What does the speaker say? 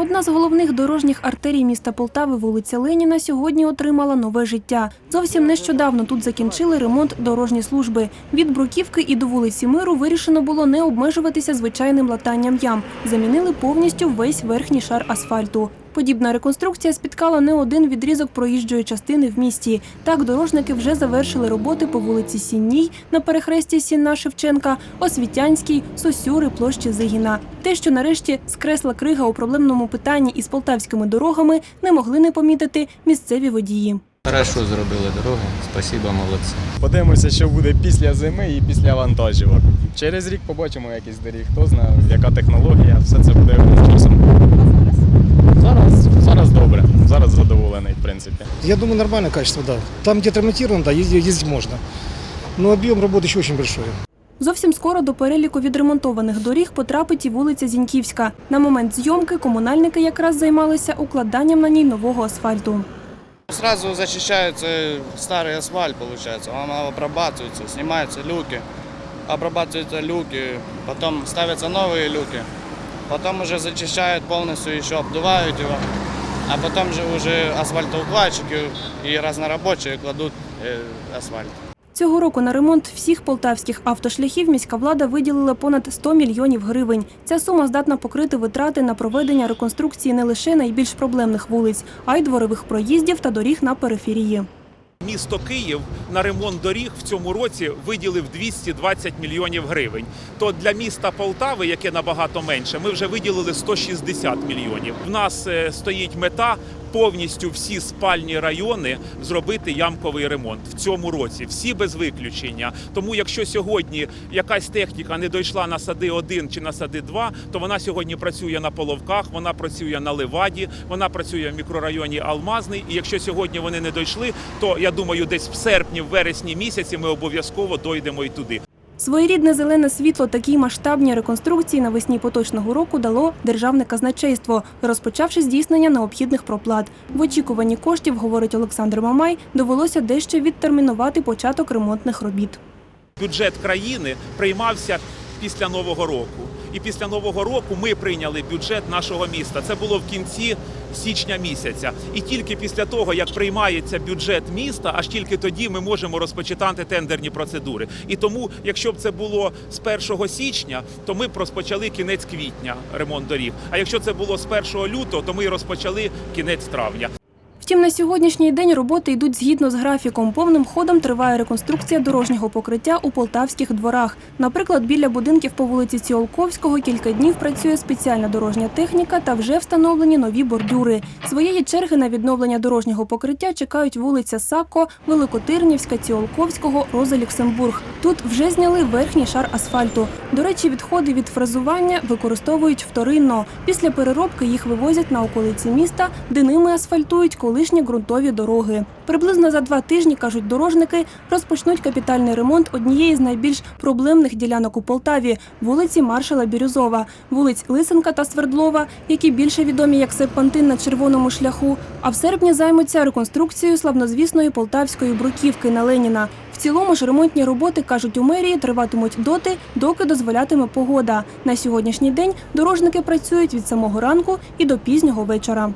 Одна з головних дорожніх артерій міста Полтави, вулиця Леніна, сьогодні отримала нове життя. Зовсім нещодавно тут закінчили ремонт дорожні служби. Від Бруківки і до вулиці Миру вирішено було не обмежуватися звичайним латанням ям. Замінили повністю весь верхній шар асфальту. Подібна реконструкція спіткала не один відрізок проїжджої частини в місті. Так, дорожники вже завершили роботи по вулиці Сінній на перехресті Сінна Шевченка, Освітянській, Сосюри, площі Зигіна. Те, що нарешті скресла крига у проблемному питанні із полтавськими дорогами, не могли не помітити місцеві водії. Хорошо зробили дороги, спасибо, молодці. Подивимося, що буде після зими і після вантажівок. Через рік побачимо якісь доріг, хто знає, яка технологія, все це буде часом. Зараз, зараз добре, зараз задоволений, в принципі. Я думаю, нормальное качество, да. Там, где отремонтировано, да, ездить, ездить можно. Но объем работы еще очень большой. Зовсім скоро до переліку відремонтованих доріг потрапить і вулиця Зіньківська. На момент зйомки комунальники якраз займалися укладанням на ній нового асфальту. Сразу зачищается старый асфальт, получается, он обрабатывается, снимаются люки, обрабатываются люки, потом ставятся новые люки, потом уже зачищают полностью, еще обдувают его, а потом же уже асфальтоукладчики и разнорабочие кладут э, асфальт. Цього року на ремонт всіх полтавських автошляхів міська влада виділила понад 100 мільйонів гривень. Ця сума здатна покрити витрати на проведення реконструкції не лише найбільш проблемних вулиць, а й дворових проїздів та доріг на периферії. Місто Київ на ремонт доріг в цьому році виділив 220 мільйонів гривень. То для міста Полтави, яке набагато менше, ми вже виділили 160 мільйонів. В нас е, стоїть мета повністю всі спальні райони зробити ямковий ремонт в цьому році. Всі без виключення. Тому, якщо сьогодні якась техніка не дійшла на сади 1 чи на сади 2, то вона сьогодні працює на половках, вона працює на Леваді, вона працює в мікрорайоні Алмазний. І якщо сьогодні вони не дійшли, то я думаю, десь в серпні, в вересні місяці ми обов'язково дойдемо і туди. Своєрідне зелене світло такій масштабній реконструкції навесні поточного року дало державне казначейство, розпочавши здійснення необхідних проплат. В очікуванні коштів, говорить Олександр Мамай, довелося дещо відтермінувати початок ремонтних робіт. Бюджет країни приймався після нового року. І після нового року ми прийняли бюджет нашого міста. Це було в кінці січня місяця. І тільки після того, як приймається бюджет міста, аж тільки тоді ми можемо розпочитати тендерні процедури. І тому, якщо б це було з 1 січня, то ми б розпочали кінець квітня ремонт доріг. А якщо це було з 1 лютого, то ми розпочали кінець травня. Втім, на сьогоднішній день роботи йдуть згідно з графіком. Повним ходом триває реконструкція дорожнього покриття у полтавських дворах. Наприклад, біля будинків по вулиці Ціолковського кілька днів працює спеціальна дорожня техніка та вже встановлені нові бордюри. Своєї черги на відновлення дорожнього покриття чекають вулиця Сако, Великотирнівська, Ціолковського, Роза Люксембург. Тут вже зняли верхній шар асфальту. До речі, відходи від фрезування використовують вторинно. Після переробки їх вивозять на околиці міста, де ними асфальтують колишні ґрунтові дороги. Приблизно за два тижні, кажуть дорожники, розпочнуть капітальний ремонт однієї з найбільш проблемних ділянок у Полтаві вулиці Маршала Бірюзова, вулиць Лисенка та Свердлова, які більше відомі як серпантин на червоному шляху. А в серпні займуться реконструкцією славнозвісної полтавської бруківки на Леніна. Цілому ж ремонтні роботи, кажуть у мерії, триватимуть доти, доки дозволятиме погода. На сьогоднішній день дорожники працюють від самого ранку і до пізнього вечора.